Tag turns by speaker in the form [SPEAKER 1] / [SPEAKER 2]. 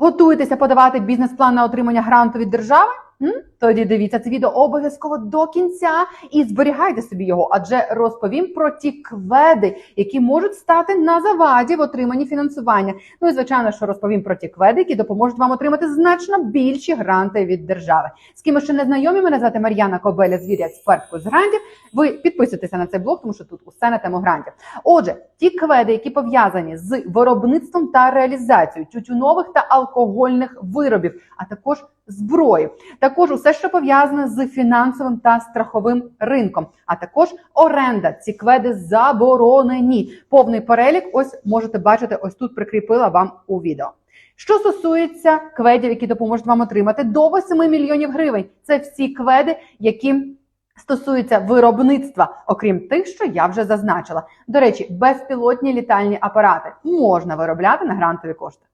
[SPEAKER 1] Готуєтеся подавати бізнес-план на отримання гранту від держави? Тоді дивіться це відео обов'язково до кінця і зберігайте собі його, адже розповім про ті кведи, які можуть стати на заваді в отриманні фінансування. Ну і звичайно, що розповім про ті кведи, які допоможуть вам отримати значно більші гранти від держави. З ким ще не знайомі, мене звати Мар'яна Кобеля, звір експертку з грантів. Ви підписуйтеся на цей блог, тому що тут усе на тему грантів. Отже, ті кведи, які пов'язані з виробництвом та реалізацією тютюнових та алкогольних виробів, а також зброї, також усе, що пов'язане з фінансовим та страховим ринком, а також оренда. Ці кведи заборонені. Повний перелік, ось можете бачити, ось тут прикріпила вам у відео. Що стосується кведів, які допоможуть вам отримати до 8 мільйонів гривень, це всі кведи, які стосуються виробництва, окрім тих, що я вже зазначила. До речі, безпілотні літальні апарати можна виробляти на грантові кошти.